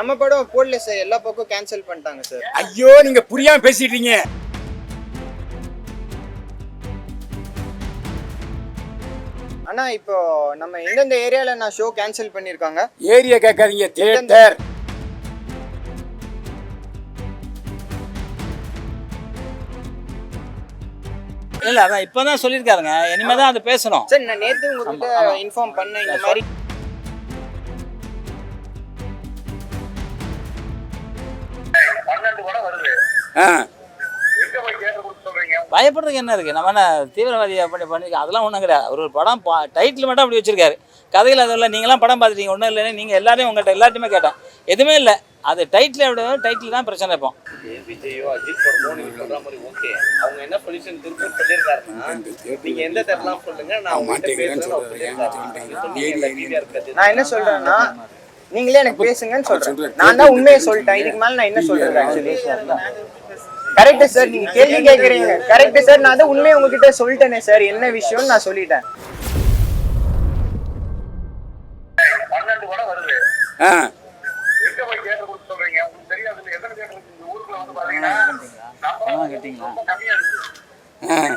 நம்ம படம் போடல சார். எல்லா பக்கம் கேன்சல் பண்ணிட்டாங்க சார். ஐயோ நீங்க புரியாம பேசிட்டீங்க. ஆனா இப்போ நம்ம எந்தெந்த ஏரியால நான் ஷோ கேன்சல் பண்ணிருக்காங்க ஏரியா கேட்காதீங்க தியேட்டர் இல்ல அதான் இப்பதான் சொல்லியிருக்காருங்க. இனிமே தான் அதை பேசணும். சார் நான் நேத்து உங்ககிட்ட இன்ஃபார்ம் பண்ணேன் இந்த மாதிரி ஆ. பயப்படுறதுக்கு என்ன இருக்கு? நம்ம என்ன தீவிரவாதியை பண்ணி பண்ணிருக்கோம் அதெல்லாம் ஒன்றும் கிடையாது. அவர் ஒரு படம் டைட்டில் மட்டும் அப்படி வச்சிருக்காரு. கதையில் அது இல்லை. நீங்களாம் படம் பார்த்துட்டீங்க. ஒன்றும் இல்லைன்னு நீங்கள் எல்லாரையும் உங்கள்கிட்ட எல்லாத்தையுமே கேட்டேன் எதுவுமே இல்லை. அது டைட்டில் விட டைட்டில் தான் பிரச்சனை இப்போ. விஜயோ அஜித் படமோ நீங்க சொல்ற மாதிரி ஓகே அவங்க என்ன சொல்யூஷன் திருப்பி சொல்லியிருக்காருன்னா நீங்க எந்த தரலாம் சொல்லுங்க. நான் பேசுறேன் கத்து- நான் என்ன சொல்றேன்னா நீங்களே எனக்கு பேசுங்கன்னு சொல்றேன். நான் தான் உண்மையை சொல்லிட்டேன். இதுக்கு மேல நான் என்ன சொல்றது ஆக்சுவலி கரெக்ட் சார் நீங்க கேள்வி கேக்குறீங்க. கரெக்ட் சார் நான் தான் உண்மையை உங்ககிட்ட சொல்லிட்டேனே சார் என்ன விஷயம்னு நான் சொல்லிட்டேன். ஆ. எங்க போய் தேட்டர் கொடுத்து சொல்றீங்க? உங்களுக்கு தெரியாது எத்தனை தேட்டர் இருக்கு? இந்த ஊருக்குள்ள வந்து பாத்தீங்கன்னா பணம் கட்டிங்களா?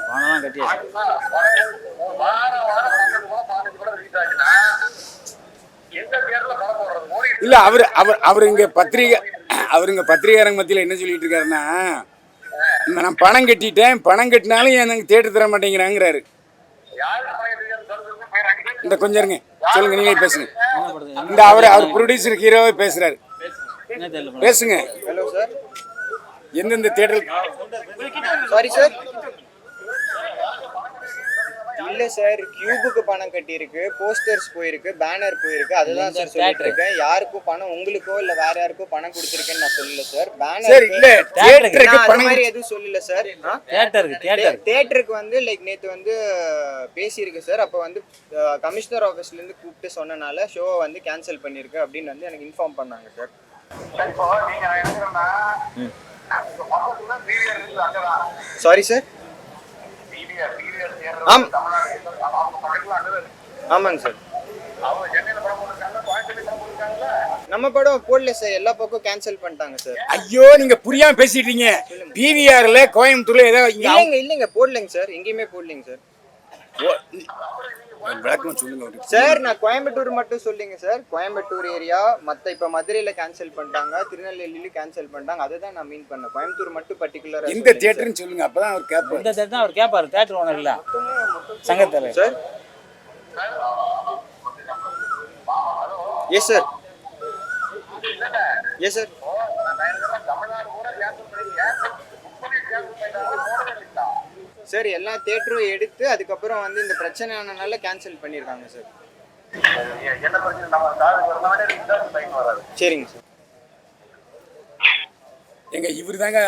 பணம்லாம் கட்டியாச்சு இல்ல அவர் அவர் அவர் இங்க பத்திரிகை அவர் இங்க பத்திரிகாரங்க மத்தியில என்ன சொல்லிட்டு இருக்காருன்னா நான் பணம் கட்டிட்டேன். பணம் கட்டினாலும் எனக்கு தேட்டர் தர மாட்டேங்கிறாங்கிறாரு. இந்த கொஞ்சம் இருங்க. சொல்லுங்க நீங்களே பேசுங்க. இந்த அவர் அவர் ப்ரொடியூசர் ஹீரோவே பேசுறாரு. பேசுங்க. ஹலோ சார் எந்தெந்த தேட்டர் சாரி சார் இல்ல சார் கியூபுக்கு பணம் கட்டியிருக்கு போஸ்டர்ஸ் போயிருக்கு பேனர் போயிருக்கு அதுதான் சார் சொல்லிட்டு இருக்கேன். யாருக்கும் பணம் உங்களுக்கோ இல்ல வேற யாருக்கோ பணம் கொடுத்துருக்கேன்னு நான் சொல்லல சார். சார் இல்ல பேனர் தியேட்டருக்கு நான் அது பணம் மாதிரி எதுவும் சொல்லல சார். தேட்டருக்கு வந்து லைக் நேத்து வந்து பேசியிருக்கு சார். அப்போ வந்து கமிஷனர் ஆஃபீஸ்ல இருந்து கூப்பிட்டு சொன்னனால ஷோவை வந்து கேன்சல் பண்ணிருக்கு அப்படின்னு வந்து எனக்கு இன்ஃபார்ம் பண்ணாங்க சார். சரி, இப்போ நீங்க நான் எடுக்கிறேன்னா உங்க பக்கத்துல PVR இருக்கு அங்கதான் sorry sir PVR, PVR theatre ஆம். ஆமாங்க சார். நம்ம படம் போடல சார். எல்லா பக்கம் கேன்சல் பண்ணிட்டாங்க சார். ஐயோ நீங்க புரியாம பேசிட்டீங்க. பிவிஆர்ல கோயம்புத்தூர்ல ஏதோ இல்லைங்க இல்லைங்க. போடலைங்க சார். எங்கேயுமே போடலைங்க சார். விளக்கம் சொல்லுங்க. சார் நான் கோயம்புத்தூர் மட்டும் சொல்லிங்க சார் கோயம்புத்தூர் ஏரியா மற்ற இப்போ மதுரையில் கேன்சல் பண்ணிட்டாங்க திருநெல்வேலியிலும் கேன்சல் பண்ணிட்டாங்க. அதை தான் நான் மீன் பண்ணேன். கோயம்புத்தூர் மட்டும் பர்டிகுலராக எந்த தேட்டர்னு சொல்லுங்க அப்பதான் அவர் கேட்பாரு இந்த தேட்டர் தான் அவர் கேட்பாரு தேட்டர் ஓனர் இல்ல. சங்கத்தலைவர். Sir yes sir yes sir Tamil Nadu கூட கேன்சல் பண்ணி கேன்சல் புக் பண்ணி கேன்சல் பண்ணிட்டாங்க போடவே இல்லைங்களா சார் எல்லா தேட்டரும் எடுத்து அதுக்கப்புறம் வந்து இந்த பிரச்சனை ஆனனால கேன்சல் பண்ணியிருக்காங்க சார். சரிங்க சார். எங்க இவர் தாங்க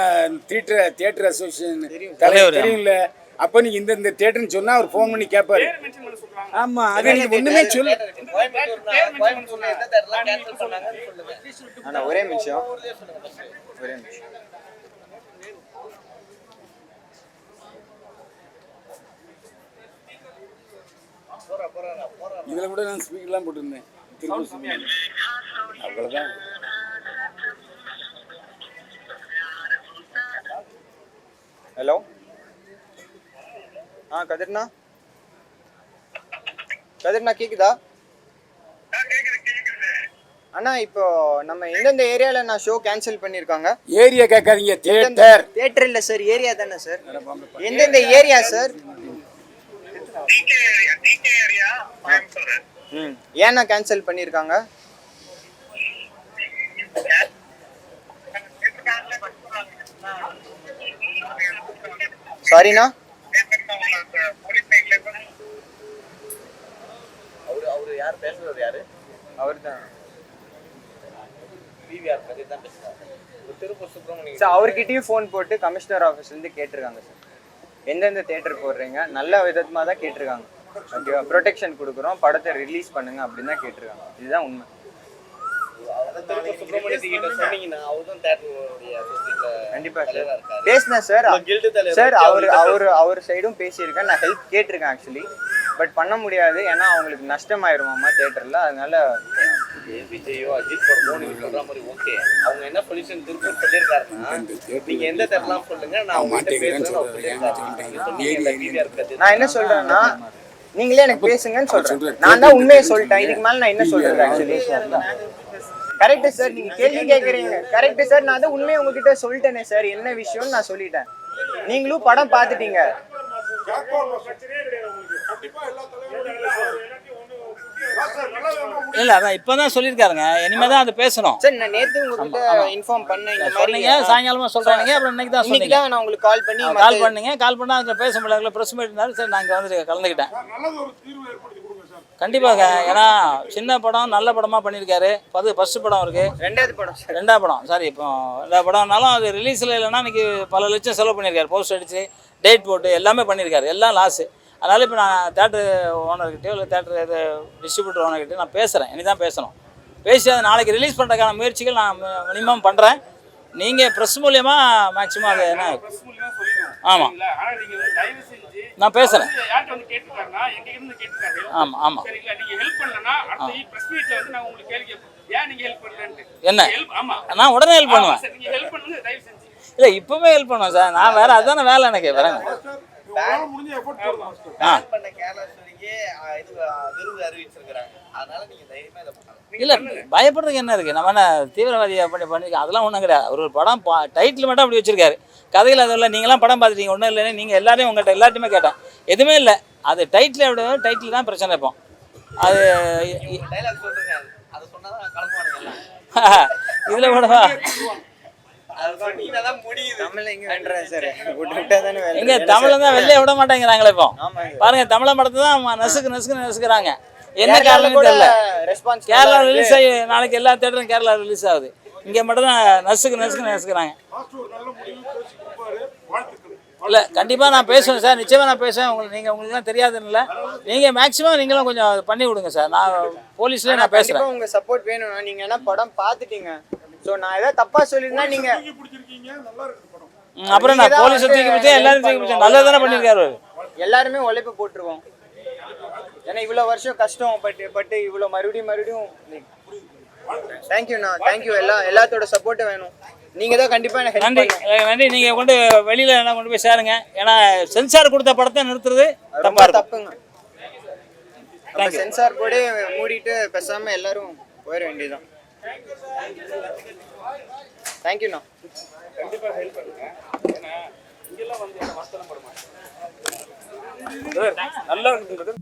தியேட்டர் தியேட்டர் அசோசியேஷன் தலைவர். தெரியும்ல. அப்ப நீங்க இந்த இந்த தேட்டர்னு சொன்னா அவர் ஃபோன் பண்ணி கேட்பாரு ஆமா அது நீங்க ஒண்ணுமே சொல்ல. ஒரே நிமிஷம். ஒரே நிமிஷம். இதுல கூட நான் ஸ்பீக்கர்லாம் போட்டிருந்தேன். திரும்ப சொல்லுங்க. அவ்வளவுதான். ஹலோ ஆ கதிர்ண்ணா? கதிர்ண்ணா கேக்குதா? அண்ணா இப்போ நம்ம எந்தெந்த ஏரியால நான் ஷோ கேன்சல் பண்ணிருக்காங்க ஏரியா கேட்காதீங்க தியேட்டர் தியேட்டர் இல்ல சார் ஏரியா தானே சார் எந்தெந்த ஏரியா சார் ம். ஏன்னா கேன்சல் பண்ணிருக்காங்க சாரிண்ணா அவர்கிட்டயும் ஃபோன் போட்டு கமிஷனர் ஆஃபீஸ்லேருந்து கேட்டிருக்காங்க சார். எந்தெந்த தேட்டர் போடுறீங்க? நல்ல விதமாக தான் கேட்டிருக்காங்க ஓகேவா ப்ரொடெக்ஷன் கொடுக்குறோம். படத்தை ரிலீஸ் பண்ணுங்க அப்படின்னு தான் கேட்டிருக்காங்க. இதுதான் உண்மை. கண்டிப்பா சார். பேசினேன் சார் சார் அவர் அவர் அவர் சைடும் பேசியிருக்கேன். நான் ஹெல்ப் கேட்டிருக்கேன் ஆக்சுவலி பட் பண்ண முடியாது. ஏன்னா அவங்களுக்கு நஷ்டமாயிருமாமா தேட்டரில் அதனால விஜயோ அஜித் படமோ நீங்க சொல்ற மாதிரி ஓகே அவங்க என்ன சொல்யூஷன் திருப்பூர் சொல்லியிருக்காருன்னா நீங்க எந்த தெருலாம் சொல்லுங்க நான் உங்ககிட்ட பேசுறேன் நான் என்ன சொல்றேன்னா நீங்களே எனக்கு பேசுங்கன்னு சொல்றேன். நான் தான் உண்மையை சொல்லிட்டேன். இதுக்கு மேல நான் என்ன சொல்றது ஆக்சுவலி கரெக்ட் சார் நீங்க கேள்வி கேக்குறீங்க. கரெக்ட் சார் நான் தான் உண்மையை உங்ககிட்ட சொல்லிட்டேனே சார் என்ன விஷயம்னு நான் சொல்லிட்டேன். நீங்களும் படம் பார்த்துட்டீங்க. இல்லை அதான் இப்போ தான் சொல்லியிருக்காருங்க. இனிமேல் தான் அது பேசணும். சார் நான் நேத்து உங்ககிட்ட இன்ஃபார்ம் பண்ணேன் இந்த மாதிரி சொன்னீங்க சாயங்காலமாக சொல்கிறாங்க அப்புறம் இன்னைக்கு தான் இன்னைக்கு சொன்னீங்க. தான் நான் உங்களுக்கு கால் பண்ணி கால் மத்த- பண்ணீங்க கால் பண்ணால் அதில் பேச முடியல ப்ரெஸ் மீட் இருந்தாலும் சரி நாங்கள் வந்து கலந்துக்கிட்டேன். கண்டிப்பாக ஏன்னா சின்ன படம் நல்ல படமாக பண்ணியிருக்காரு. அது ஃபஸ்ட்டு படம் இருக்குது ரெண்டாவது படம் சார். ரெண்டாவது படம் சாரி இப்போ ரெண்டாவது படம்னாலும் அது ரிலீஸில் இல்லைன்னா இன்னைக்கு பல லட்சம் செலவு பண்ணியிருக்காரு. போஸ்ட் அடித்து டேட் போட்டு எல்லாமே பண்ணியிருக்காரு. எல்லாம் லாஸு அதனால் இப்போ நான் தேட்டர் ஓனர்கிட்டயோ இல்லை தேட்டர் இது டிஸ்ட்ரிபியூட்டர் ஓனர்கிட்டயோ நான் பேசுகிறேன் இனி தான் பேசணும். பேசி அதை நாளைக்கு ரிலீஸ் பண்ணுறதுக்கான முயற்சிகள் நான் மினிமம் பண்ணுறேன் நீங்கள் ப்ரெஸ் மூலியமாக மேக்ஸிமம் அது என்ன? ஆமாம் நான் பேசுகிறேன் ஆமாம் ஆமாம் என்ன? நான் உடனே ஹெல்ப் பண்ணுவேன். இல்லை இப்போவே ஹெல்ப் பண்ணுவேன் சார். நான் வேறு அதுதானே வேலை எனக்கு. பேன் பண்ண கேரளா ஸ்டோரிக்கு இது அஹ், விருது அறிவிச்சிருக்கிறாங்க. அதனால நீங்க தைரியமா இதை பண்ணலாம். இல்லை பயப்படுறதுக்கு என்ன இருக்குது நம்ம என்ன தீவிரவாதியை பண்ணி பண்ணிருக்கோம் அதெல்லாம் ஒன்றும் கிடையாது. அவர் ஒரு படம் பா டைட்டில் மட்டும் அப்படி வச்சிருக்காரு. கதையில் அதுவும் இல்லை நீங்களாம் படம் பார்த்துட்டீங்க. ஒன்றும் இல்லைன்னு நீங்கள் எல்லாரையும் உங்கள்கிட்ட எல்லாத்தையுமே கேட்டேன் எதுவுமே இல்லை. அது டைட்டில் விட டைட்டில் தான் பிரச்சனை இப்போ. அது டைலாக் சொல்றீங்க. அது இதில் கூடவா எங்க தமிழை தான் வெளியே விட மாட்டேங்கிறாங்களே இப்போ. பாருங்க தமிழை படத்தை தான் நசுக்கு நசுக்கு நசுக்குறாங்க. என்ன காரணம் கூட தெரியல. ரெஸ்பான்ஸ் கேரளா ரிலீஸ் ஆகி நாளைக்கு எல்லா தேட்டரும் கேரளா ரிலீஸ் ஆகுது. இங்கே மட்டும் தான் நசுக்கு நசுக்கு நசுக்குறாங்க. இல்லை கண்டிப்பாக நான் பேசுவேன் சார். நிச்சயமாக நான் பேசுவேன். உங்களுக்கு நீங்கள் உங்களுக்குலாம் தெரியாதுன்னு இல்லை நீங்கள் மேக்ஸிமம் நீங்களும் கொஞ்சம் பண்ணி விடுங்க சார். நான் போலீஸ்லேயே நான் பேசுகிறேன் கண்டிப்பா உங்க சப்போர்ட் வேணும்னா நீங்க என்ன படம் பார்த்துட்டீங்க? சோ நான் ஏதாவது தப்பா சொல்லிருந்தா நீங்க அப்புறம் நான் போலீஸை தூக்கி பிடிச்சேன் எல்லாரும் தூக்கி பிடிச்சேன் நல்லது தானே பண்ணியிருக்காரு. எல்லாருமே உழைப்பு போட்டுருவோம். ஏன்னா இவ்வளவு வருஷம் கஷ்டம் பட்டு பட்டு இவ்வளவு மறுபடியும் மறுபடியும் தேங்க்யூண்ணா தேங்க்யூ எல்லா எல்லாத்தோட சப்போர்ட்டும் வேணும். நீங்க தான் கண்டிப்பா எனக்கு ஹெல்ப் நன்றி. நன்றி. நீங்கள் கொண்டு வெளியில் என்ன கொண்டு போய் சேருங்க. ஏன்னா சென்சார் கொடுத்த படத்தை நிறுத்துறது ரொம்ப தப்பாக தப்புங்க. சென்சார் போர்டே மூடிட்டு பேசாம எல்லாரும் போயிட வேண்டியதுதான். தேங்க்யூண்ணா கண்டிப்பா ஹெல்ப் பண்ணுங்க. ஏன்னா இங்கெல்லாம் வந்து என்ன வசனம் பட மாட்டேன். நல்லா இருக்குது